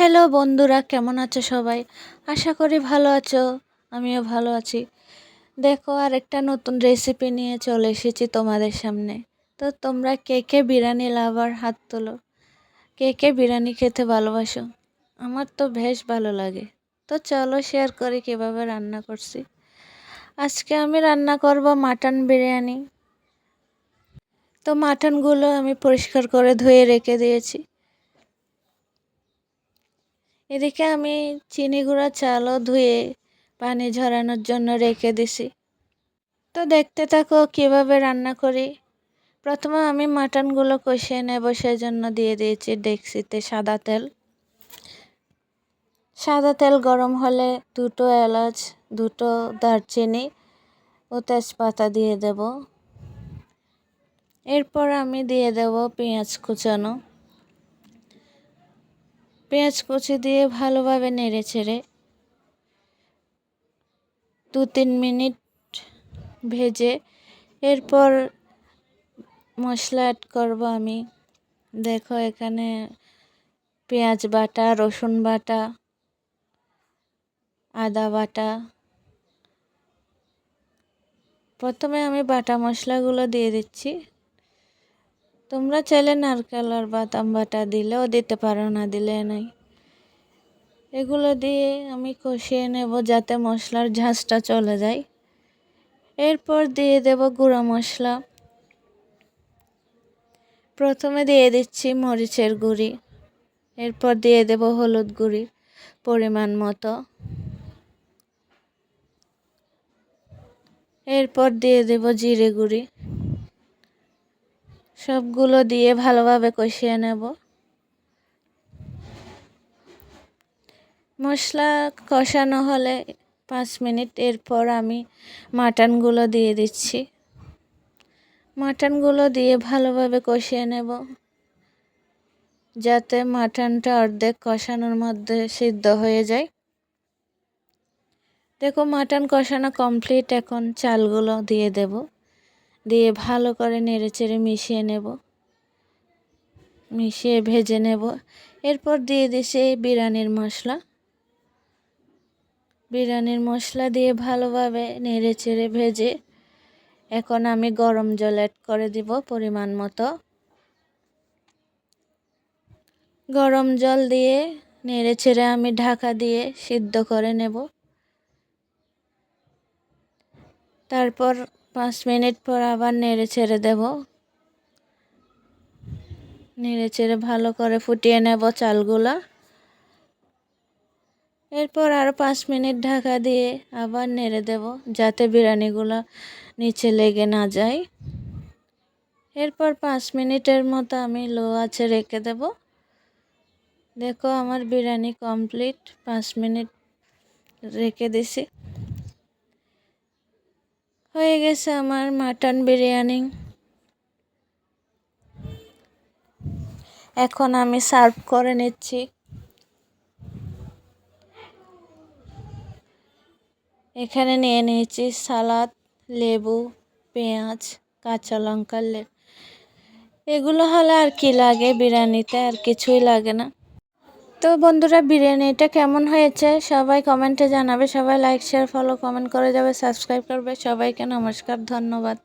Hello বন্ধুরা, কেমন আছো সবাই? আশা করি ভালো আছো, আমিও ভালো আছি। দেখো আর একটা নতুন রেসিপি নিয়ে চলে এসেছি তোমাদের সামনে। তো তোমরা কে কে বিরিয়ানি লাভার হাত তোলো? কে কে বিরিয়ানি খেতে ভালোবাসো? আমার তো বেশ ভালো লাগে। তো চলো শেয়ার করি কীভাবে রান্না করছি। আজকে আমি রান্না করব মাটন বিরিয়ানি। তো মাটনগুলো আমি পরিষ্কার করে ধুয়ে রেখে দিয়েছি। এদিকে আমি চিনি গুঁড়া চালও ধুয়ে পানি ঝরানোর জন্য রেখে দিছি। তো দেখতে থাকো কীভাবে রান্না করি। প্রথমে আমি মাটনগুলো কষিয়ে নেব সেই জন্য দিয়ে দিয়েছি ডেক্সিতে সাদা তেল। সাদা তেল গরম হলে দুটো এলাচ, দুটো দারচিনি ও তেজপাতা দিয়ে দেব। এরপর আমি দিয়ে দেব পেঁয়াজ কুচানো। পেঁয়াজ কুচি দিয়ে ভালোভাবে নেড়ে ছেড়ে দু তিন মিনিট ভেজে এরপর মশলা অ্যাড করব আমি। দেখো এখানে পেঁয়াজ বাটা, রসুন বাটা, আদা বাটা। প্রথমে আমি বাটা মশলাগুলো দিয়ে দিচ্ছি। তোমরা চাইলে নারকেল আর বাদাম বাটা দিলেও দিতে পারো না, দিলে নাই। এগুলো দিয়ে আমি কষিয়ে নেব যাতে মশলার ঝাঁসটা চলে যায়। এরপর দিয়ে দেব গুঁড়া মশলা। প্রথমে দিয়ে দিচ্ছি মরিচের গুঁড়ি। এরপর দিয়ে দেব হলুদ গুঁড়ি পরিমাণ মতো। এরপর দিয়ে দেব জিরে গুঁড়ি। সবগুলো দিয়ে ভালোভাবে কষিয়ে নেব। মশলা কষানো হলে পাঁচ মিনিট, এরপর আমি মাটনগুলো দিয়ে দিচ্ছি। মাটনগুলো দিয়ে ভালোভাবে কষিয়ে নেব, যাতে মাটনটা অর্ধেক কষানোর মধ্যে সিদ্ধ হয়ে যায়। দেখো, মাটন কষানো কমপ্লিট, এখন চালগুলো দিয়ে দেব। দিয়ে ভালো করে নেড়ে চেড়ে মিশিয়ে নেব। মিশিয়ে ভেজে নেব। এরপর দিয়ে দিছি বিরিয়ানির মশলা। বিরিয়ানির মশলা দিয়ে ভালোভাবে নেড়ে চেড়ে ভেজে এখন আমি গরম জল অ্যাড করে দিব পরিমাণ মতো। গরম জল দিয়ে নেড়ে চেড়ে আমি ঢাকা দিয়ে সিদ্ধ করে নেব। তারপর পাঁচ মিনিট পর আবার নেড়ে ছেড়ে দেব। নেড়ে চেড়ে ভালো করে ফুটিয়ে নেব চালগুলা। এরপর আরও পাঁচ মিনিট ঢাকা দিয়ে আবার নেড়ে দেব, যাতে বিরিয়ানিগুলো নিচে লেগে না যায়। এরপর পাঁচ মিনিটের মতো আমি লো আছে রেখে দেব। দেখো আমার বিরিয়ানি কমপ্লিট, পাঁচ মিনিট রেখে দিছি। হয়ে গেছে আমার মাটন বিরিয়ানি। এখন আমি সার্ভ করে নিচ্ছি। এখানে নিয়ে নিয়েছি সালাদ, লেবু, পেঁয়াজ, কাঁচা লঙ্কার লঙ্কা এগুলো হলে আর কি লাগে? বিরিয়ানিতে আর কিছুই লাগে না। তো বন্ধুরা, বিরিয়ানিটা কেমন হয়েছে সবাই কমেন্টে জানাবে। সবাই লাইক শেয়ার ফলো কমেন্ট করে যাবে সাবস্ক্রাইব করবে। সবাইকে নমস্কার, ধন্যবাদ।